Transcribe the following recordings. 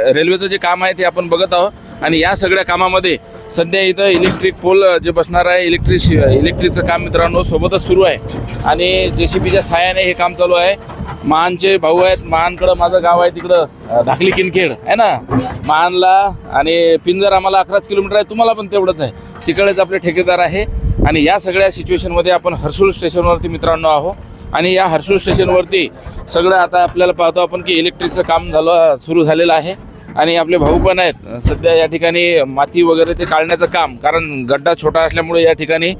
रेल्वेचं जे काम आहे ते आपण बघत आहोत. आणि या सगळ्या कामामध्ये सध्या इथं इलेक्ट्रिक पोल जे बसणार आहे इलेक्ट्रिक इलेक्ट्रिकचं काम मित्रांनो सोबतच सुरू आहे. आणि जे सी बीच्या सहाय्याने हे काम चालू आहे. महानचे भाऊ आहेत. महानकडं माझं गाव आहे तिकडं धाकली किनखेड आहे ना? महानला आणि पिंजर आम्हाला अकराच किलोमीटर आहे. तुम्हाला पण तेवढंच आहे. तिकडेच आपले ठेकेदार आहे. आणि या सगळ्या सिच्युएशनमध्ये आपण हर्सुल स्टेशनवरती मित्रांनो आहो. आणि या हर्सुल स्टेशनवरती सगळं आता आपल्याला पाहतो आपण की इलेक्ट्रिकचं काम झालं सुरू झालेलं आहे. आणि आपले भाऊ पण आहेत. सध्या या ठिकाणी माती वगैरे ते काढण्याचं काम कारण गड्डा छोटा असल्यामुळे या ठिकाणी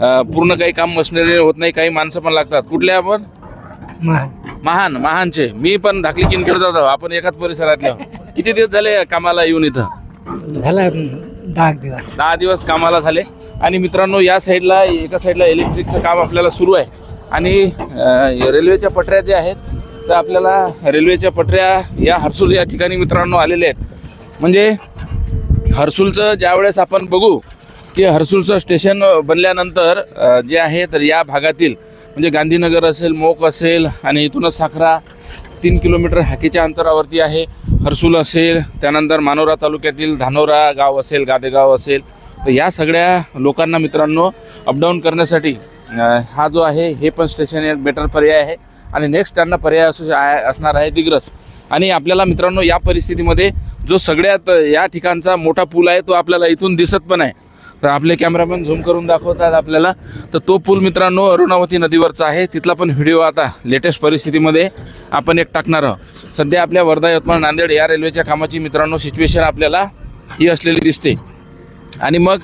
पूर्ण काही काम मशिनरी होत नाही काही माणसं पण लागतात. कुठले आपण? महान. महानचे. मी पण धाकली किनखेड जातो. आपण एकाच परिसरातले. किती दिवस झाले कामाला येऊन इथं? झाला दहा दिवस. दहा दिवस कामाला झाले. आणि मित्रांनो या साईडला एका साईडला इलेक्ट्रिकचं काम आपल्याला सुरू आहे. आणि रेल्वेच्या पटऱ्या ज्या आहेत तर आपल्याला रेल्वेच्या पटऱ्या या हर्सूल या ठिकाणी मित्रांनो आलेल्या आहेत. म्हणजे हर्सूलचं ज्यावेळेस आपण बघू की हर्सूलचं स्टेशन बनल्यानंतर जे आहे तर या भागातील म्हणजे गांधीनगर असेल मोक असेल आणि इथूनच साखरा तीन किलोमीटर हाकीच्या अंतरावरती आहे. हर्सूल असेल त्यानंतर मानोरा तालुक्यातील धानोरा गाव असेल गादेगाव असेल. तर या सगळ्या लोकांना मित्रांनो अपडाऊन करण्यासाठी हा जो आहे हे पण स्टेशन एक बेटर पर्याय आहे. आणि नेक्स्ट त्यांना पर्याय असू असणार आहे दिग्रस. आणि आपल्याला मित्रांनो या परिस्थितीमध्ये जो सगळ्यात या ठिकाणचा मोठा पूल आहे तो आपल्याला इथून दिसत पण आहे. तर आपले कॅमेरामॅन झूम करून दाखवतात आपल्याला. तर तो पूल मित्रांनो अरुणावती नदीवरचा आहे. तिथला पण व्हिडिओ आता लेटेस्ट परिस्थितीमध्ये आपण एक टाकणार आहोत. सध्या आपल्या वर्धा यवतमाळ नांदेड या रेल्वेच्या कामाची मित्रांनो सिच्युएशन आपल्याला ही असलेली दिसते. आणि मग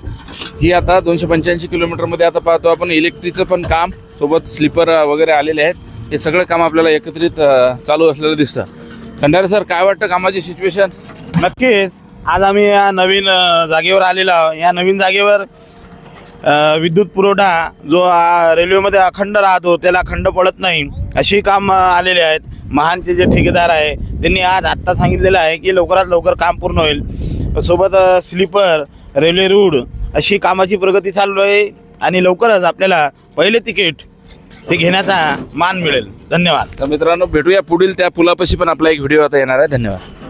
ही आता दोनशे पंच्याऐंशी किलोमीटरमध्ये आता पाहतो आपण इलेक्ट्रिकचं पण काम सोबत स्लीपर वगैरे आलेले आहेत. हे सगळं काम आपल्याला एकत्रित चालू असलेलं दिसतं. खंडारे सर काय वाटतं कामाची सिच्युएशन नक्कीच. आज आम्ही या नवीन जागेवर आलेलो आहोत. या नवीन जागेवर विद्युत पुरवठा जो रेल्वेमध्ये अखंड राहतो त्याला खंड पडत नाही अशी काम आलेले आहेत. महानचे जे ठेकेदार आहे त्यांनी आज आत्ता सांगितलेलं आहे की लवकरात लवकर काम पूर्ण होईल. सोबत स्लीपर रेल्वे रूळ अशी कामाची प्रगती चालू आहे आणि लवकरच आपल्याला पहिले तिकीट हे घेण्याचा मान मिळेल. धन्यवाद. तर मित्रांनो भेटूया पुढील त्या पुलापाशी पण आपला एक व्हिडिओ आता येणार आहे. धन्यवाद.